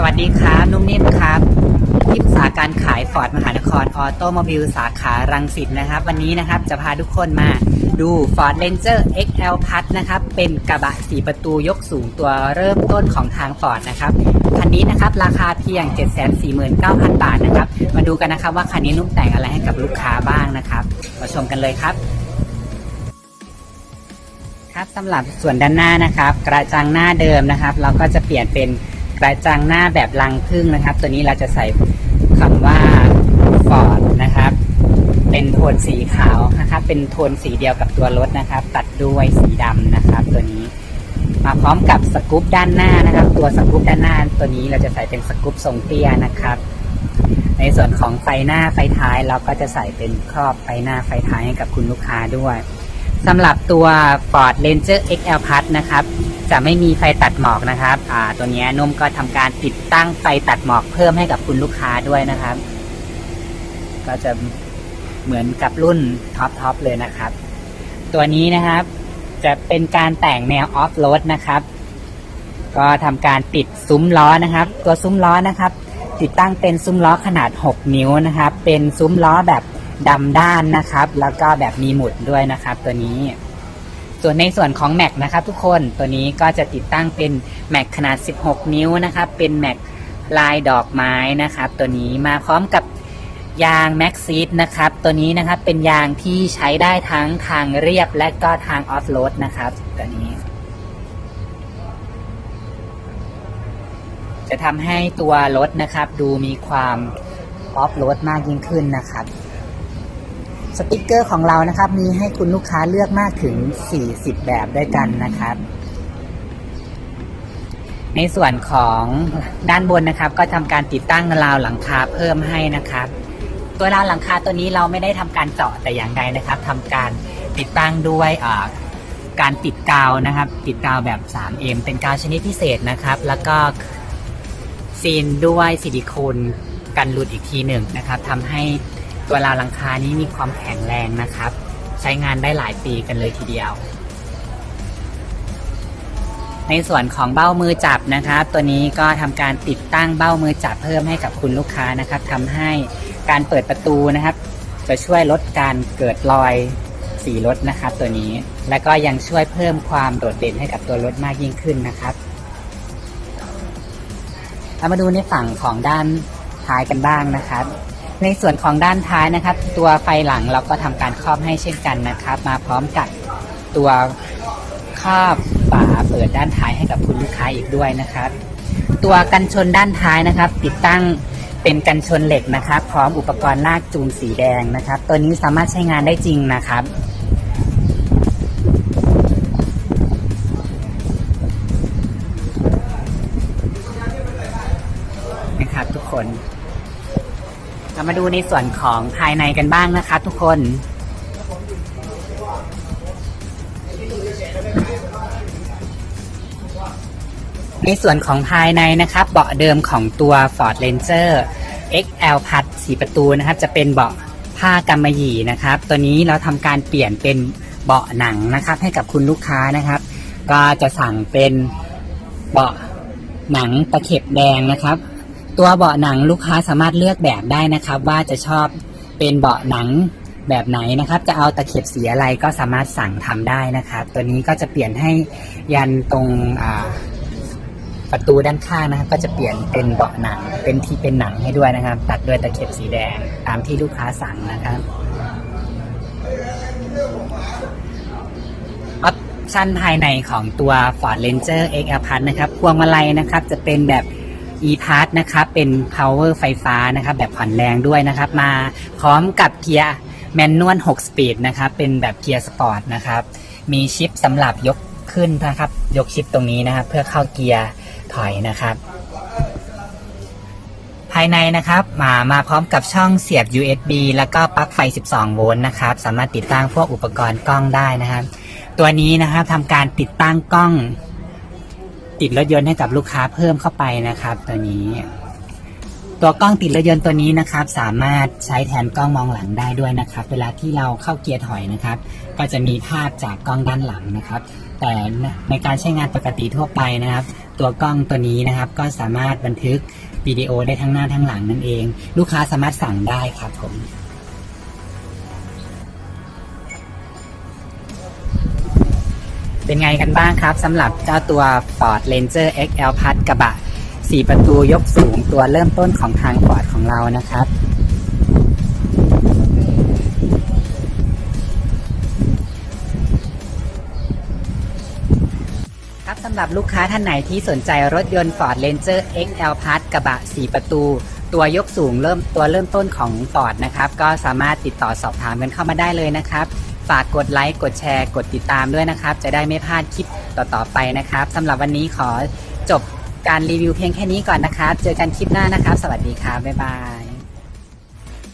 สวัสดีครับนุ่มนิ่มครับที่ปรึกษาการขายฟอร์ดมหานครออโตโมบิลสาขารังสิตนะครับ วันนี้นะครับจะพาทุกคนมาดู Ford Ranger XL Plus นะครับ เป็นกระบะ4ประตูยกสูงตัวเริ่มต้นของทาง Ford นะครับ คันนี้นะครับราคาเพียง 749,000 บาทนะครับ มาดูกันนะครับว่าคันนี้นุ่มแต่งอะไรให้กับลูกค้าบ้างนะครับ มาชมกันเลยครับครับสำหรับส่วนด้านหน้านะครับ กระจังหน้าเดิมนะครับ เราก็จะเปลี่ยนเป็น กระจังหน้าแบบลังพึ่งนะครับ ตัวนี้เราจะใส่คำว่า Ford นะครับ เป็นโทนสีขาวนะครับ เป็นโทนสีเดียวกับตัวรถนะครับ ตัดด้วยสีดำนะครับ ตัวนี้ มาพร้อมกับสกู๊ปด้านหน้านะครับ ตัวสกู๊ปด้านหน้า ตัวนี้เราจะใส่เป็นสกู๊ปทรงเตี้ยนะครับ ในส่วนของไฟหน้าไฟท้ายเราก็จะใส่เป็นครอบไฟหน้าไฟท้ายให้กับคุณลูกค้าด้วย สำหรับตัว Ford Ranger XL Plus นะครับ จะไม่มีไฟตัดหมอกนะครับอ่าตัวนี้นุ่มก็ทำการติดตั้งไฟตัดหมอกเพิ่มให้กับคุณลูกค้าด้วยนะครับ ก็จะเหมือนกับรุ่นท็อปทอปเลยนะครับ ตัวนี้นะครับ จะเป็นการแต่งแนวออฟโรดนะครับ ก็ทำการติดซุ้มล้อนะครับ ตัวซุ้มล้อนะครับ ติดตั้งเป็นซุ้มล้อขนาด 6 นิ้วนะครับ เป็นซุ้มล้อแบบ ดำด้านนะครับ แล้วก็แบบมีหมุดด้วยนะครับ ตัวนี้ ส่วนในส่วนของแม็กนะครับ ทุกคนตัวนี้ก็จะติดตั้งเป็นแม็กขนาด 16 นิ้วนะครับ เป็นแม็กลายดอกไม้นะครับ ตัวนี้มาพร้อมกับยางแม็กซีดนะครับ ตัวนี้นะครับเป็นยางที่ใช้ได้ทั้งทางเรียบและก็ทางออฟโรดนะครับ ตัวนี้ จะทำให้ตัวรถนะครับ ดูมีความออฟโรดมากยิ่งขึ้นนะครับ สติกเกอร์ของเรานะครับ มีให้คุณลูกค้าเลือกมากถึง 40 แบบด้วยกันนะครับ ในส่วนของด้านบนนะครับ ก็ทำการติดตั้งราวหลังคาเพิ่มให้นะครับ ตัวราวหลังคาตัวนี้เราไม่ได้ทำการเจาะแต่อย่างใดนะครับทำการติดตั้งด้วยการติดกาวนะครับ ติดกาวแบบ 3M เป็นกาวชนิดพิเศษนะครับ แล้วก็ซีนด้วยซิลิโคนกันหลุดอีกทีหนึ่งนะครับทำให้ ตัวราวหลังคานี้มีความแข็งแรงนะครับ ใช้งานได้หลายปีกันเลยทีเดียว ในส่วนของเบ้ามือจับนะครับ ตัวนี้ก็ทำการติดตั้งเบ้ามือจับเพิ่มให้กับคุณลูกค้านะครับทำให้การเปิดประตูนะครับ จะช่วยลดการเกิดรอยสีรถนะครับ ตัวนี้และก็ยังช่วยเพิ่มความโดดเด่นให้กับตัวรถมากยิ่งขึ้นนะครับเรามาดูในฝั่งของด้านท้ายกันบ้างนะครับ ในส่วนของด้านท้ายนะครับ ตัวไฟหลังเราก็ทำการครอบให้เช่นกันนะครับ มาพร้อมกับตัวครอบฝาเปิดด้านท้ายให้กับคุณลูกค้าอีกด้วยนะครับ ตัวกันชนด้านท้ายนะครับ ติดตั้งเป็นกันชนเหล็กนะครับ พร้อมอุปกรณ์ลากจูงสีแดงนะครับ ตัวนี้สามารถใช้งานได้จริงนะครับนะครับทุกคน เรามาดูในส่วนของภายในกันบ้างนะครับทุกคน ในส่วนของภายในนะครับ เบาะเดิมของตัว Ford Ranger XL Plus สีประตูนะครับ จะเป็นเบาะผ้ากำมะหยี่นะครับ ตัวนี้เราทำการเปลี่ยนเป็นเบาะหนังนะครับ ให้กับคุณลูกค้านะครับ ก็จะสั่งเป็นเบาะหนังตะเข็บแดงนะครับ ตัวเบาะหนังลูกค้าสามารถเลือกแบบได้นะครับ ว่าจะชอบเป็นเบาะหนังแบบไหนนะครับ จะเอาตะเข็บสีอะไรก็สามารถสั่งทำได้นะครับ ตัวนี้ก็จะเปลี่ยนให้ยันตรงประตูด้านข้างนะครับก็จะเปลี่ยนเป็นเบาะหนังเป็นที่เป็นหนังให้ด้วยนะครับ ตัดด้วยตะเข็บสีแดงตามที่ลูกค้าสั่งนะครับออปชั่นภายในของตัว Ford Ranger XL Plus นะครับพวงมาลัยนะครับ จะเป็นแบบ e-pass นะครับเป็น power ไฟฟ้านะครับแบบผ่อนแรงด้วยนะครับมาพร้อมกับเกียร์แมนนวล6สปีดนะครับเป็นแบบเกียร์สปอร์ตนะครับมีชิปสำหรับยกขึ้นนะครับยกชิปตรงนี้นะครับเพื่อเข้าเกียร์ถอยนะครับ ภายในนะครับมามาพร้อมกับช่องเสียบ USB แล้วก็ปลั๊กไฟ 12 โวลต์นะครับสามารถติดตั้งพวกอุปกรณ์กล้องได้นะครับ ตัวนี้นะครับทำการติดตั้งกล้อง ติดรถยนต์ให้กับลูกค้าเพิ่มเข้าไปนะครับ ตัวนี้ ตัวกล้องติดรถยนต์ตัวนี้นะครับ สามารถใช้แทนกล้องมองหลังได้ด้วยนะครับ เวลาที่เราเข้าเกียร์ถอยนะครับ ก็จะมีภาพจากกล้องด้านหลังนะครับ แต่ในการใช้งานปกติทั่วไปนะครับ ตัวกล้องตัวนี้นะครับ ก็สามารถบันทึกวิดีโอได้ทั้งหน้าทั้งหลังนั่นเอง ลูกค้าสามารถสั่งได้ครับผม เป็นไงกันบ้างครับสำหรับเจ้าตัว Ford Ranger XL Plus กระบะ 4 ประตูยกสูงตัวเริ่มต้นของทาง Ford ของเรานะครับครับสำหรับลูกค้าท่านไหนที่สนใจรถยนต์ Ford Ranger XL Plus กระบะ 4 ประตู ตัวยกสูงเริ่มตัวเริ่มต้นของ Ford นะครับ ก็สามารถติดต่อสอบถามกันเข้ามาได้เลยนะครับ ฝากกดไลค์กดแชร์ กดติดตามด้วยนะครับ จะได้ไม่พลาดคลิปต่อๆไปนะครับสำหรับวันนี้ขอจบการรีวิวเพียงแค่นี้ก่อนนะครับ เจอกันคลิปหน้านะครับ สวัสดีครับบ๊ายบาย